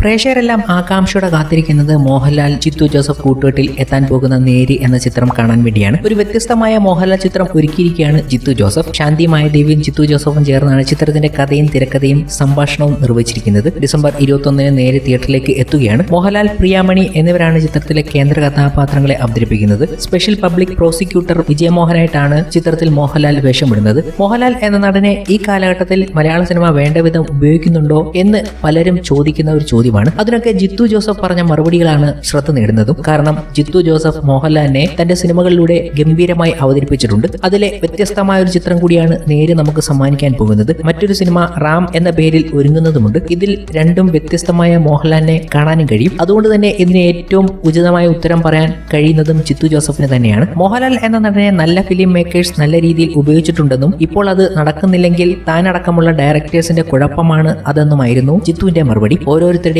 പ്രേക്ഷകരെല്ലാം ആകാംക്ഷയോടെ കാത്തിരിക്കുന്നത് മോഹൻലാൽ ചിത്തു ജോസഫ് കൂട്ടുകെട്ടിൽ എത്താൻ പോകുന്ന നേരി എന്ന ചിത്രം കാണാൻ വേണ്ടിയാണ്. ഒരു വ്യത്യസ്തമായ മോഹൻലാൽ ചിത്രം ഒരുക്കിയിരിക്കുകയാണ് ജിത്തു ജോസഫ്. ശാന്തിമായ മായദേവിയും ചിത്തു ജോസഫും ചേർന്നാണ് ചിത്രത്തിന്റെ കഥയും തിരക്കഥയും സംഭാഷണവും നിർവഹിച്ചിരിക്കുന്നത്. ഡിസംബർ ഇരുപത്തൊന്നിന് നേരെ തിയേറ്ററിലേക്ക് എത്തുകയാണ്. മോഹൻലാൽ പ്രിയാമണി എന്നിവരാണ് ചിത്രത്തിലെ കേന്ദ്ര കഥാപാത്രങ്ങളെ അവതരിപ്പിക്കുന്നത്. സ്പെഷ്യൽ പബ്ലിക് പ്രോസിക്യൂട്ടർ വിജയമോഹനായിട്ടാണ് ചിത്രത്തിൽ മോഹൻലാൽ വേഷമിടുന്നത്. മോഹൻലാൽ എന്ന നടനെ ഈ കാലഘട്ടത്തിൽ മലയാള സിനിമ വേണ്ട വിധം ഉപയോഗിക്കുന്നുണ്ടോ എന്ന് പലരും ചോദിക്കുന്ന ഒരു ചോദ്യമാണ് അതിനൊക്കെ ജിത്തു ജോസഫ് പറഞ്ഞ മറുപടികളാണ് ശ്രദ്ധ നേടുന്നതും. കാരണം ജിത്തു ജോസഫ് മോഹൻലാലിനെ തന്റെ സിനിമകളിലൂടെ ഗംഭീരമായി അവതരിപ്പിച്ചിട്ടുണ്ട്. അതിലെ വ്യത്യസ്തമായ ഒരു ചിത്രം കൂടിയാണ് നേരെ നമുക്ക് സമ്മാനിക്കാൻ പോകുന്നത്. മറ്റൊരു സിനിമ റാം എന്ന പേരിൽ ഒരുങ്ങുന്നതുമുണ്ട്. ഇതിൽ രണ്ടും വ്യത്യസ്തമായ മോഹൻലാലിനെ കാണാനും കഴിയും. അതുകൊണ്ട് തന്നെ ഇതിന് ഏറ്റവും ഉചിതമായ ഉത്തരം പറയാൻ കഴിയുന്നതും ചിത്തു ജോസഫിന് തന്നെയാണ്. മോഹൻലാൽ എന്ന നടനെ നല്ല ഫിലിം മേക്കേഴ്സ് നല്ല രീതിയിൽ ഉപയോഗിച്ചിട്ടുണ്ടെന്നും ഇപ്പോൾ അത് നടക്കുന്നില്ലെങ്കിൽ താനടക്കമുള്ള ഡയറക്ടേഴ്സിന്റെ കുഴപ്പമാണ് അതെന്നുമായിരുന്നു ജിത്തുവിന്റെ മറുപടി.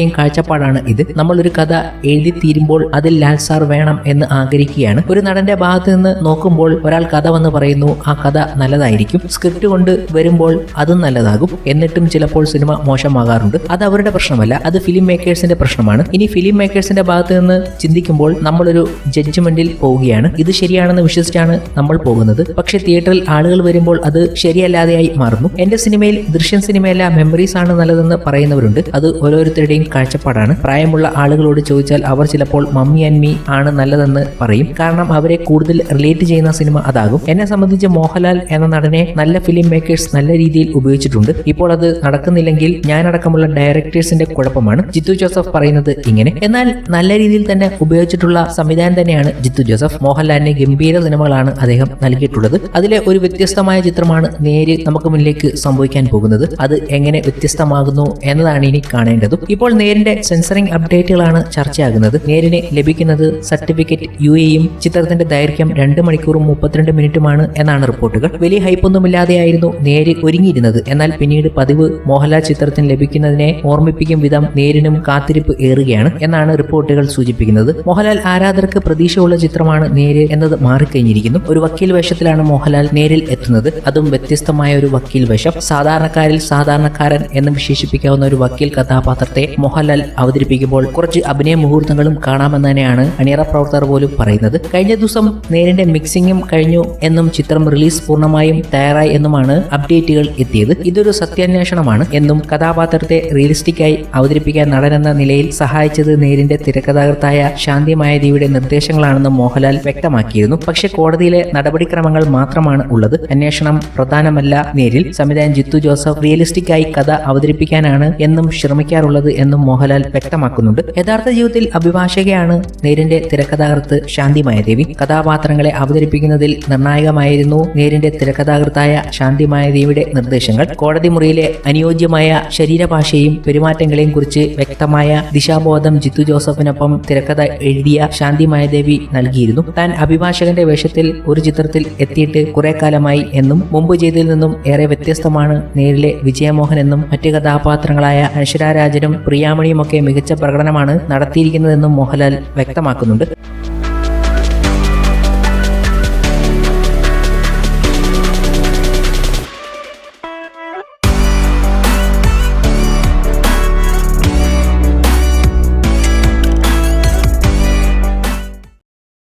ഓരോരുത്തരുടെയും കാഴ്ചപ്പാടാണ് ഇത്. നമ്മൾ ഒരു കഥ എഴുതി തീരുമ്പോൾ അതിൽ ലാൽ സാർ വേണം എന്ന് ആഗ്രഹിക്കുകയാണ്. ഒരു നടന്റെ ഭാഗത്ത് നിന്ന് നോക്കുമ്പോൾ ഒരാൾ കഥ വന്ന് പറയുന്നു ആ കഥ നല്ലതായിരിക്കും. സ്ക്രിപ്റ്റ് കൊണ്ട് വരുമ്പോൾ അതും നല്ലതാകും. എന്നിട്ടും ചിലപ്പോൾ സിനിമ മോശമാകാറുണ്ട്. അത് അവരുടെ പ്രശ്നമല്ല. അത് ഫിലിം മേക്കേഴ്സിന്റെ പ്രശ്നമാണ്. ഇനി ഫിലിം മേക്കേഴ്സിന്റെ ഭാഗത്ത് നിന്ന് ചിന്തിക്കുമ്പോൾ നമ്മളൊരു ജഡ്ജ്മെന്റിൽ പോവുകയാണ്. ഇത് ശരിയാണെന്ന് വിശ്വസിച്ചാണ് നമ്മൾ പോകുന്നത്. പക്ഷെ തിയേറ്ററിൽ ആളുകൾ വരുമ്പോൾ അത് ശരിയല്ലാതെയായി മാറുന്നു. എന്റെ സിനിമയിൽ ദൃശ്യം സിനിമയല്ല മെമ്മറീസ് ആണ് നല്ലതെന്ന് പറയുന്നവരുണ്ട്. അത് ഓരോരുത്തരുടെയും കാഴ്ചപ്പാടാണ്. പ്രായമുള്ള ആളുകളോട് ചോദിച്ചാൽ അവർ ചിലപ്പോൾ മമ്മി ആൻഡ് മീ ആണ് നല്ലതെന്ന് പറയും. കാരണം അവരെ കൂടുതൽ റിലേറ്റ് ചെയ്യുന്ന സിനിമ അതാകും. എന്നെ സംബന്ധിച്ച് മോഹൻലാൽ എന്ന നടനെ നല്ല ഫിലിം മേക്കേഴ്സ് നല്ല രീതിയിൽ ഉപയോഗിച്ചിട്ടുണ്ട്. ഇപ്പോൾ അത് നടക്കുന്നില്ലെങ്കിൽ ഞാനടക്കമുള്ള ഡയറക്ടേഴ്സിന്റെ കുഴപ്പമാണ്. ജിത്തു ജോസഫ് പറയുന്നത് ഇങ്ങനെ. എന്നാൽ നല്ല രീതിയിൽ തന്നെ ഉപയോഗിച്ചിട്ടുള്ള സംവിധാനം തന്നെയാണ് ജിത്തു ജോസഫ്. മോഹൻലാലിന് ഗംഭീര സിനിമകളാണ് അദ്ദേഹം നൽകിയിട്ടുള്ളത്. അതിലെ ഒരു വ്യത്യസ്തമായ ചിത്രമാണ് നേര് നമുക്ക് മുന്നിലേക്ക് സംഭവിക്കാൻ പോകുന്നത്. അത് എങ്ങനെ വ്യത്യസ്തമാകുന്നു എന്നതാണ് ഇനി കാണേണ്ടതും. ഇപ്പോൾ നേരിന്റെ സെൻസറിംഗ് അപ്ഡേറ്റുകളാണ് ചർച്ചയാകുന്നത്. നേരിന് ലഭിക്കുന്നത് സർട്ടിഫിക്കറ്റ് യു എയും ചിത്രത്തിന്റെ ദൈർഘ്യം രണ്ട് മണിക്കൂറും മുപ്പത്തിരണ്ട് മിനിറ്റുമാണ് എന്നാണ് റിപ്പോർട്ടുകൾ. വലിയ ഹൈപ്പൊന്നുമില്ലാതെയായിരുന്നു നേര് ഒരുങ്ങിയിരുന്നത്. എന്നാൽ പിന്നീട് പതിവ് മോഹൻലാൽ ചിത്രത്തിന് ലഭിക്കുന്നതിനെ ഓർമ്മിപ്പിക്കും വിധം നേരിനും കാത്തിരിപ്പ് ഏറുകയാണ് എന്നാണ് റിപ്പോർട്ടുകൾ സൂചിപ്പിക്കുന്നത്. മോഹൻലാൽ ആരാധകർക്ക് പ്രതീക്ഷയുള്ള ചിത്രമാണ് നേര് എന്നത് മാറിക്കഴിഞ്ഞിരിക്കുന്നു. ഒരു വക്കീൽ വേഷത്തിലാണ് മോഹൻലാൽ നേരിൽ എത്തുന്നത്. അതും വ്യത്യസ്തമായ ഒരു വക്കീൽ വേഷം. സാധാരണക്കാരിൽ സാധാരണക്കാരൻ എന്ന് വിശേഷിപ്പിക്കാവുന്ന ഒരു വക്കീൽ കഥാപാത്രത്തെ മോഹൻലാൽ അവതരിപ്പിക്കുമ്പോൾ കുറച്ച് അഭിനയ മുഹൂർത്തങ്ങളും കാണാമെന്ന് തന്നെയാണ് അണിയറ പ്രവർത്തകർ പോലും പറയുന്നത്. കഴിഞ്ഞ ദിവസം നേരിന്റെ മിക്സിംഗും കഴിഞ്ഞു എന്നും ചിത്രം റിലീസ് പൂർണമായും തയ്യാറായി എന്നുമാണ് അപ്ഡേറ്റുകൾ എത്തിയത്. ഇതൊരു സത്യാന്വേഷണമാണ് എന്നും കഥാപാത്രത്തെ റിയലിസ്റ്റിക് ആയി അവതരിപ്പിക്കാൻ നടനെന്ന നിലയിൽ സഹായിച്ചത് നേരിന്റെ തിരക്കഥാകൃത്തായ ശാന്തി മായദേവിയുടെ നിർദ്ദേശങ്ങളാണെന്നും മോഹൻലാൽ വ്യക്തമാക്കിയിരുന്നു. പക്ഷെ കോടതിയിലെ നടപടിക്രമങ്ങൾ മാത്രമാണ് ഉള്ളത്. അന്വേഷണം പ്രധാനമല്ല. നേരിൽ സംവിധായകൻ ജിത്തു ജോസഫ് റിയലിസ്റ്റിക് ആയി കഥ അവതരിപ്പിക്കാനാണ് എന്നും ശ്രമിക്കാറുള്ളത് എന്നും മോഹൻലാൽ വ്യക്തമാക്കുന്നുണ്ട്. യഥാർത്ഥ ജീവിതത്തിൽ അഭിഭാഷകയാണ് നേരിന്റെ തിരക്കഥാകൃത്ത് ശാന്തിമായദേവി കഥാപാത്രങ്ങളെ അവതരിപ്പിക്കുന്നതിൽ നിർണായകമായിരുന്നു നേരിന്റെ തിരക്കഥാകൃത്തായ ശാന്തിമായദേവിയുടെ നിർദ്ദേശങ്ങൾ. കോടതി മുറിയിലെ അനുയോജ്യമായ ശരീരഭാഷയും പെരുമാറ്റങ്ങളെയും കുറിച്ച് വ്യക്തമായ ദിശാബോധം ജിത്തു ജോസഫിനൊപ്പം തിരക്കഥ എഴുതിയ ശാന്തിമായദേവി നൽകിയിരുന്നു. താൻ അഭിഭാഷകന്റെ വേഷത്തിൽ ഒരു ചിത്രത്തിൽ എത്തിയിട്ട് കുറെ കാലമായി എന്നും മുമ്പ് ചെയ്തതിൽ നിന്നും ഏറെ വ്യത്യസ്തമാണ് നേരിലെ വിജയമോഹൻ എന്നും മറ്റ് കഥാപാത്രങ്ങളായ അനശ്വരാരാജനും പ്രിയാമണിയുമൊക്കെ മികച്ച പ്രകടനമാണ് നടത്തിയിരിക്കുന്നതെന്നും മോഹൻലാൽ വ്യക്തമാക്കുന്നുണ്ട്.